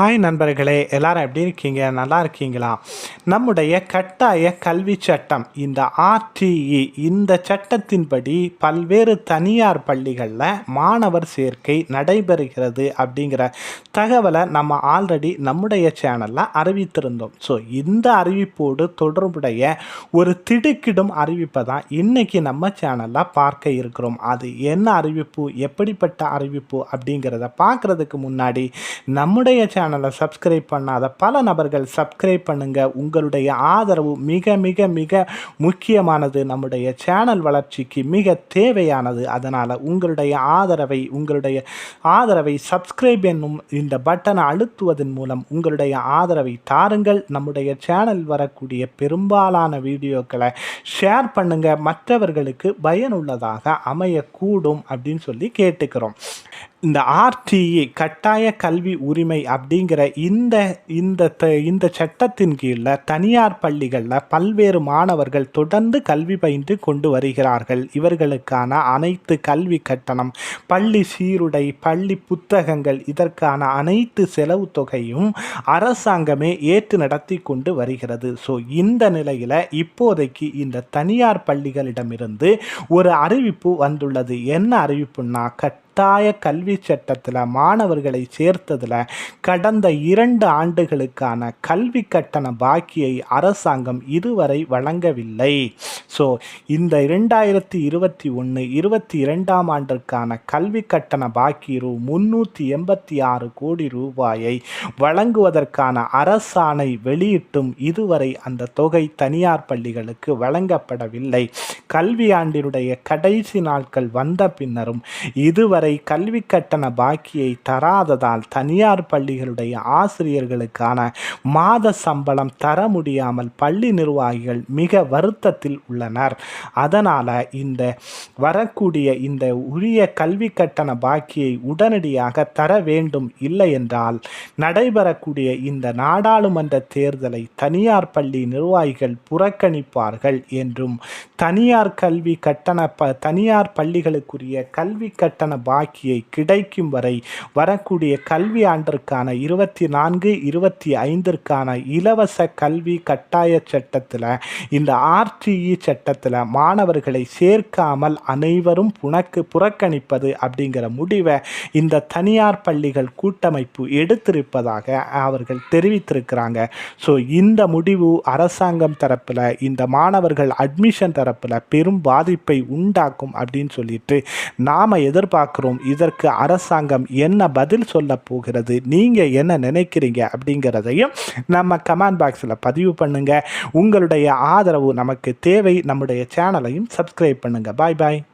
Hi நண்பர்களே எல்லாரும் எப்படி இருக்கீங்க? நல்லா இருக்கீங்களா? நம்முடைய கட்டாய கல்வி சட்டம் இந்த ஆர்டிஇ இந்த சட்டத்தின்படி பல்வேறு தனியார் பள்ளிகளில் மாணவர் சேர்க்கை நடைபெறுகிறது அப்படிங்கிற தகவலை நம்ம ஆல்ரெடி நம்முடைய சேனலில் அறிவித்திருந்தோம். ஸோ இந்த அறிவிப்போடு தொடர்புடைய ஒரு திடுக்கிடும் அறிவிப்பை தான் இன்றைக்கி நம்ம சேனலில் பார்க்க இருக்கிறோம். அது என்ன அறிவிப்பு எப்படிப்பட்ட அறிவிப்பு அப்படிங்கிறத பார்க்குறதுக்கு முன்னாடி நம்முடைய சேனல் சப்ஸ்கிரைப் பண்ணாத பல நபர்கள் சப்ஸ்கிரைப் பண்ணுங்க. உங்களுடைய ஆதரவு மிக மிக மிக முக்கியமானது நம்முடைய சேனல் வளர்ச்சிக்கு மிக தேவையானது. அதனால் உங்களுடைய ஆதரவை உங்களுடைய ஆதரவை சப்ஸ்கிரைப் என்னும் இந்த பட்டனை அழுத்துவதன் மூலம் உங்களுடைய ஆதரவை தாருங்கள். நம்முடைய சேனல் வரக்கூடிய பெரும்பாலான வீடியோக்களை ஷேர் பண்ணுங்கள் மற்றவர்களுக்கு பயனுள்ளதாக அமையக்கூடும் அப்படின்னு சொல்லி கேட்டுக்கிறோம். இந்த ஆர்டிஇ கட்டாய கல்வி உரிமை அப்படிங்கிற இந்த இந்த த- இந்த சட்டத்தின் கீழே தனியார் பள்ளிகளில் பல்வேறு மாணவர்கள் தொடர்ந்து கல்வி பயின்று கொண்டு வருகிறார்கள். இவர்களுக்கான அனைத்து கல்வி கட்டணம் பள்ளி சீருடை பள்ளி புத்தகங்கள் இதற்கான அனைத்து செலவு தொகையும் அரசாங்கமே ஏற்று நடத்தி கொண்டு வருகிறது. ஸோ இந்த நிலையில் இப்போதைக்கு இந்த தனியார் பள்ளிகளிடமிருந்து ஒரு அறிவிப்பு வந்துள்ளது. என்ன அறிவிப்புன்னா கட் கட்டாய கல்வி சட்டத்தில் மாணவர்களை சேர்த்ததில் கடந்த இரண்டு ஆண்டுகளுக்கான கல்வி கட்டண பாக்கியை அரசாங்கம் இதுவரை வழங்கவில்லை. ஸோ இந்த இரண்டாயிரத்தி இருபத்தி ஒன்று இருபத்தி இரண்டாம் ஆண்டிற்கான கல்வி கட்டண பாக்கி ரூ முன்னூற்றி எண்பத்தி ஆறு கோடி ரூபாயை வழங்குவதற்கான அரசாணை வெளியிட்டும் இதுவரை அந்த தொகை தனியார் பள்ளிகளுக்கு வழங்கப்படவில்லை. கல்வியாண்டினுடைய கடைசி நாட்கள் வந்த பின்னரும் இதுவரை வரை கல்வி கட்டண பாக்கியை தராததால் தனியார் பள்ளிகளுடைய ஆசிரியர்களுக்கான மாத சம்பளம் தர முடியாமல் பள்ளி நிர்வாகிகள் மிக வருத்தத்தில் உள்ளனர். அதனால் இந்த வரக்கூடிய இந்த உரிய கல்வி கட்டண பாக்கியை உடனடியாக தர வேண்டும் இல்லை என்றால் நடைபெறக்கூடிய இந்த நாடாளுமன்ற தேர்தலை தனியார் பள்ளி நிர்வாகிகள் புறக்கணிப்பார்கள் என்றும் தனியார் கல்வி கட்டண ப தனியார் பள்ளிகளுக்குரிய கல்வி கட்டண பாக்கியை கிடைக்கும் வரை வரக்கூடிய கல்வி ஆண்டிற்கான இருபத்தி நான்கு இருபத்தி ஐந்திற்கான இலவச கல்வி கட்டாய சட்டத்தில் இந்த ஆர்டிஇ சட்டத்தில் மாணவர்களை சேர்க்காமல் அனைவரும் புனக்கு புறக்கணிப்பது அப்படிங்கிற முடிவை இந்த தனியார் பள்ளிகள் கூட்டமைப்பு எடுத்திருப்பதாக அவர்கள் தெரிவித்திருக்கிறாங்க. ஸோ இந்த முடிவு அரசாங்கம் தரப்பில் இந்த மாணவர்கள் அட்மிஷன் தரப்பில் பெரும் பாதிப்பை உண்டாக்கும் அப்படின்னு சொல்லிட்டு நாம் பார்க்குறோம். இதற்கு அரசாங்கம் என்ன பதில் சொல்ல போகிறது? நீங்கள் என்ன நினைக்கிறீங்க அப்படிங்கிறதையும் நம்ம கமெண்ட் பாக்ஸில் பதிவு பண்ணுங்கள் உங்களுடைய ஆதரவு நமக்கு தேவை. நம்முடைய சேனலையும் சப்ஸ்கிரைப் பண்ணுங்கள் பாய் பாய்.